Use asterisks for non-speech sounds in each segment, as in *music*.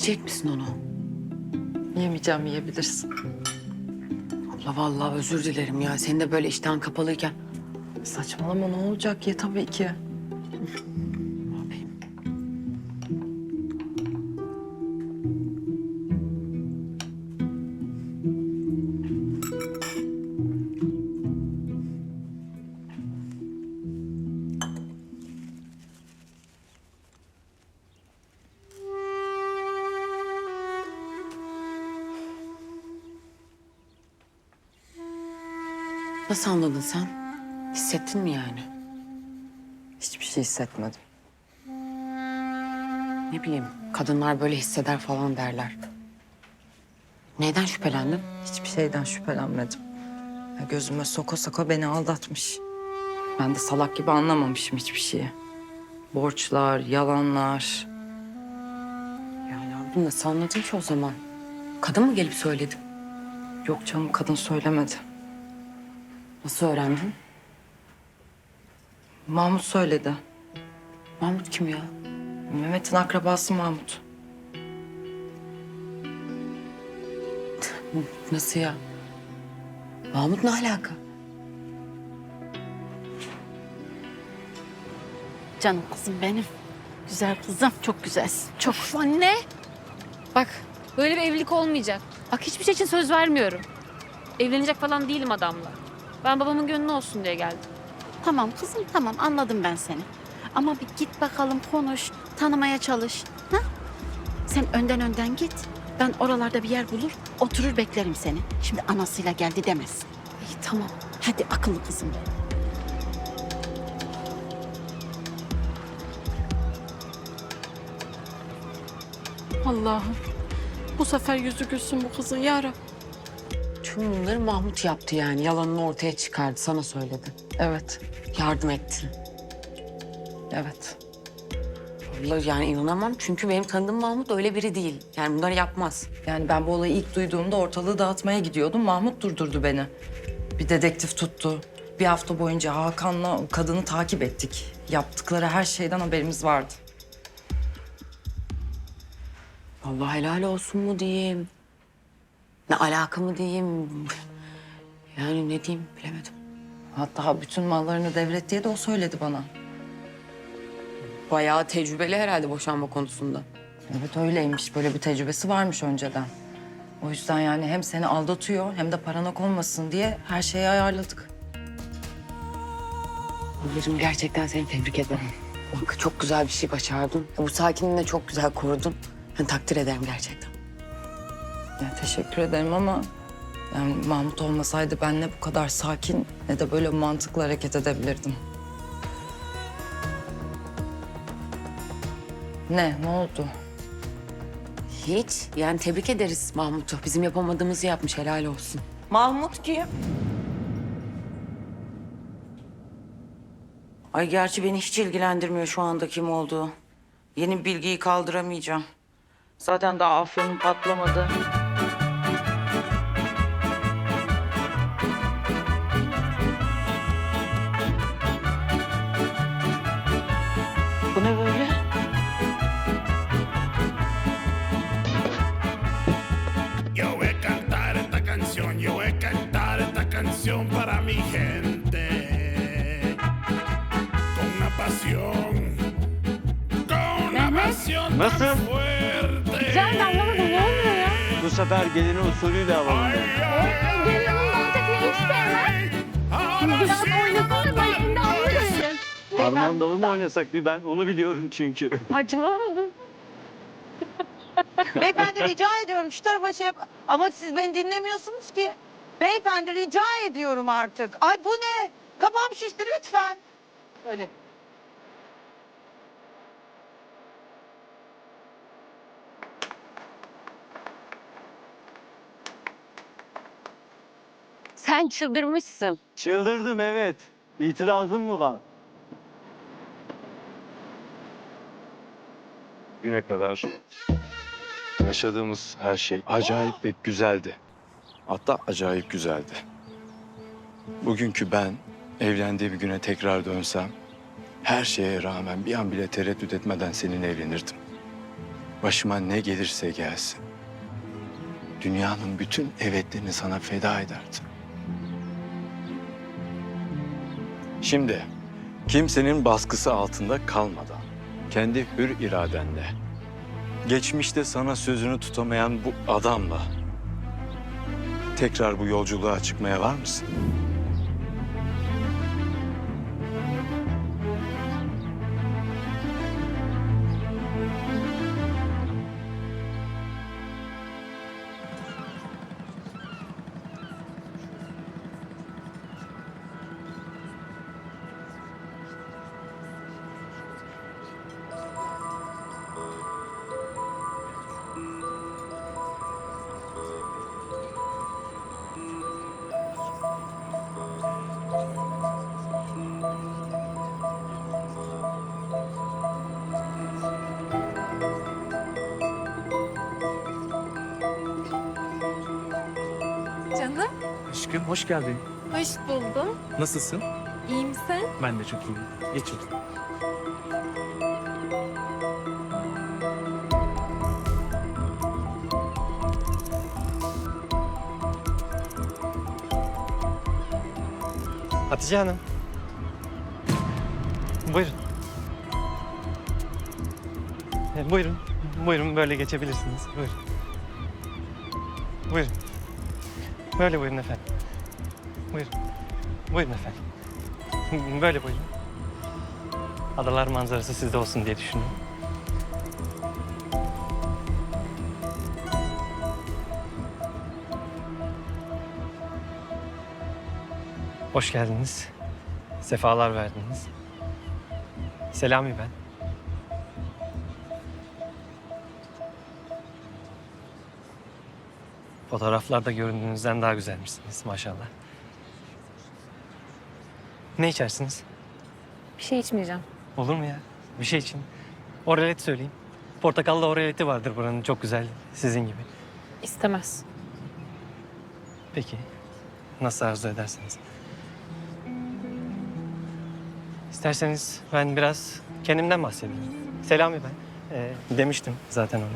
Yiyecek misin onu? Yemeyeceğim yiyebilirsin. Abla vallahi özür dilerim ya. Senin de böyle iştahın kapalıyken. Saçmalama ne olacak ye tabii ki. Nasıl anladın sen? Hissettin mi yani? Hiçbir şey hissetmedim. Ne bileyim kadınlar böyle hisseder falan derler. Neyden şüphelendin? Hiçbir şeyden şüphelenmedim. Ya gözüme soka soka beni aldatmış. Ben de salak gibi anlamamışım hiçbir şeyi. Borçlar, yalanlar. Yani abla nasıl anladın ki o zaman? Kadın mı gelip söyledi? Yok canım kadın söylemedi. Nasıl öğrendin? Mahmut söyledi. Mahmut kim ya? Mehmet'in akrabası Mahmut. Nasıl ya? Mahmut ne alaka? Canım kızım benim. Güzel kızım. Çok güzelsin. Çok. anne. Bak böyle bir evlilik olmayacak. Bak hiçbir şey için söz vermiyorum. Evlenecek falan değilim adamla. Ben babamın gönlü olsun diye geldim. Tamam kızım tamam anladım ben seni. Ama bir git bakalım konuş, tanımaya çalış. Ha? Sen önden önden git. Ben oralarda bir yer bulur, oturur beklerim seni. Şimdi anasıyla geldi demez. İyi tamam. Hadi akıllı kızım benim. Allah'ım. Bu sefer yüzü gülsün bu kızın ya Tüm bunları Mahmut yaptı yani. Yalanını ortaya çıkardı. Sana söyledi. Evet, Yardım etti. evet. Vallahi yani inanamam. Çünkü benim tanıdığım Mahmut öyle biri değil. Yani bunları yapmaz. Yani ben bu olayı ilk duyduğumda ortalığı dağıtmaya gidiyordum. Mahmut durdurdu beni. Bir dedektif tuttu. Bir hafta boyunca Hakan'la o kadını takip ettik. Yaptıkları her şeyden haberimiz vardı. Vallahi helal olsun mu diyeyim? Ne alaka mı diyeyim? Yani ne diyeyim bilemedim. Hatta bütün mallarını devret diye de o söyledi bana. Bayağı tecrübeli herhalde boşanma konusunda. Evet öyleymiş. Böyle bir tecrübesi varmış önceden. O yüzden yani hem seni aldatıyor hem de parana konmasın diye her şeyi ayarladık. Ablacığım gerçekten seni tebrik ederim. Bak çok güzel bir şey başardın. Bu sakinliğini de çok güzel korudun. Ben takdir ederim gerçekten. Ya, teşekkür ederim ama yani Mahmut olmasaydı ben ne bu kadar sakin ne de böyle mantıklı hareket edebilirdim. Ne? Ne oldu? Hiç. Yani tebrik ederiz Mahmut'u. Bizim yapamadığımızı yapmış helal olsun. Mahmut kim? Ay gerçi beni hiç ilgilendirmiyor şu anda kim olduğu. Yeni bir bilgiyi kaldıramayacağım. Zaten daha afyonum patlamadı. Canción para mi gente. Con una pasión, con una pasión tan Nasıl? fuerte. Güzel anlamadım ne oluyor ya? Bu sefer gelinin usulüyle alalım. Ay, ay, Gelin hanım dansek ne hiç sevmez. ahora Biraz sí. oynasana böyle elinde alıyor. Harman dalı mı oynasak bir ben onu biliyorum çünkü. Saçmalamadım. Beyefendi rica ediyorum şu tarafa şey yap. Ama siz beni dinlemiyorsunuz ki. Beyefendi rica ediyorum artık. Ay bu ne? Kafam şişti lütfen. Öyle. Sen çıldırmışsın. Çıldırdım evet. İtirazım mı var? güne kadar yaşadığımız her şey acayip ve güzeldi. Hatta acayip güzeldi. Bugünkü ben evlendiği bir güne tekrar dönsem her şeye rağmen bir an bile tereddüt etmeden seninle evlenirdim. başıma ne gelirse gelsin. Dünyanın bütün evetlerini sana feda ederdim. Şimdi kimsenin baskısı altında kalmadan kendi hür iradenle geçmişte sana sözünü tutamayan bu adamla tekrar bu yolculuğa çıkmaya var mısın? Aşkım hoş geldin. hoş buldum. Nasılsın? İyi misin? Ben de çok iyiyim. Geç otur. Hatice Hanım. Buyurun. E, buyurun. Buyurun böyle geçebilirsiniz. Buyurun. Buyurun. Böyle buyurun efendim. Buyurun. Buyurun efendim. *laughs* Böyle buyurun. Adalar manzarası sizde olsun diye düşündüm. Hoş geldiniz. Sefalar verdiniz. Selami ben. Fotoğraflarda göründüğünüzden daha güzelmişsiniz maşallah. Ne içersiniz? Bir şey içmeyeceğim. Olur mu ya? Bir şey için. Oralet söyleyeyim. Portakallı oraleti vardır buranın çok güzel sizin gibi. İstemez. Peki. Nasıl arzu ederseniz. İsterseniz ben biraz kendimden bahsedeyim. Selami ben. Ee, demiştim zaten onu.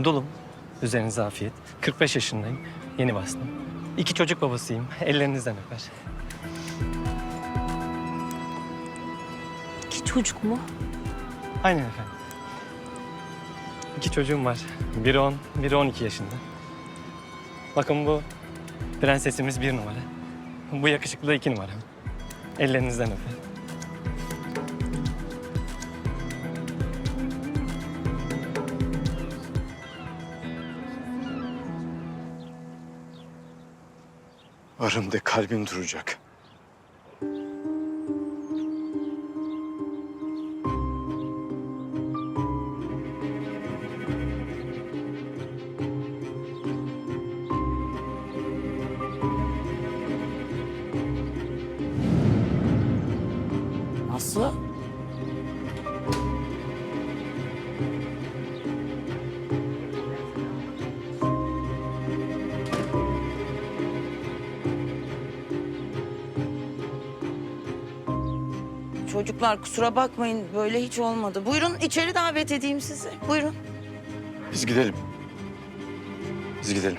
Ee, dulum. Üzerinize afiyet. 45 yaşındayım. Yeni bastım. İki çocuk babasıyım. *laughs* Ellerinizden öper. Çocuk mu? Aynen efendim. İki çocuğum var. Biri 10, biri 12 yaşında. Bakın bu prensesimiz bir numara. Bu yakışıklı da iki numara. Ellerinizden öper. Varım de kalbim duracak. Aslı? Çocuklar kusura bakmayın böyle hiç olmadı. Buyurun içeri davet edeyim sizi. Buyurun. Biz gidelim. Biz gidelim.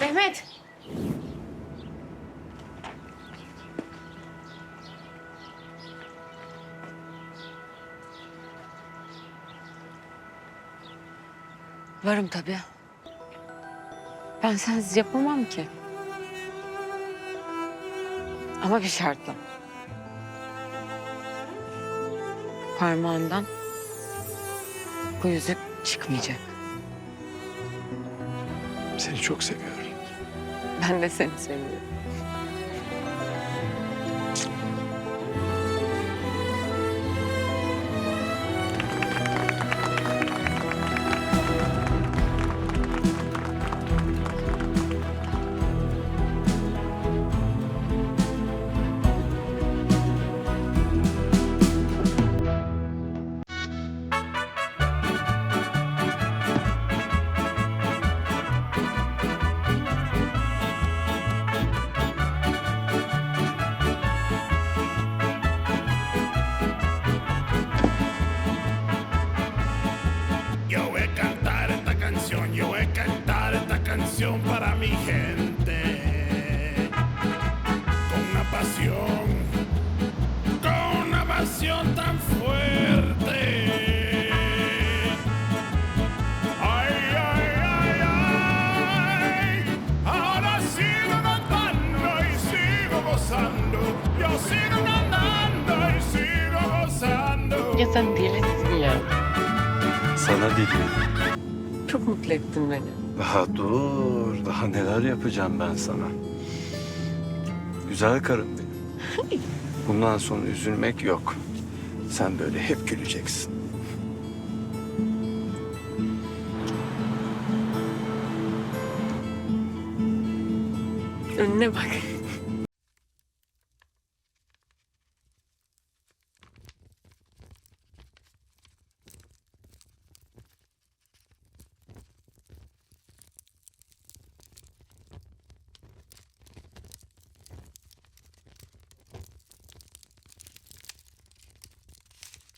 Mehmet. Varım tabii. Ben sensiz yapamam ki. Ama bir şartla. Parmağından bu yüzük çıkmayacak. Seni çok seviyorum. Ben de seni seviyorum. Mi gente. Con una pasión, con una pasión tan fuerte. Ay, ay, ay, ay. Ahora sigo cantando y sigo gozando. Yo sigo cantando y sigo gozando. Ya sen delisin ya. Sana değil. Çok mutlu ettin beni. Daha dur. Daha neler yapacağım ben sana. Güzel karım benim. *laughs* Bundan sonra üzülmek yok. Sen böyle hep güleceksin. Önüne bak.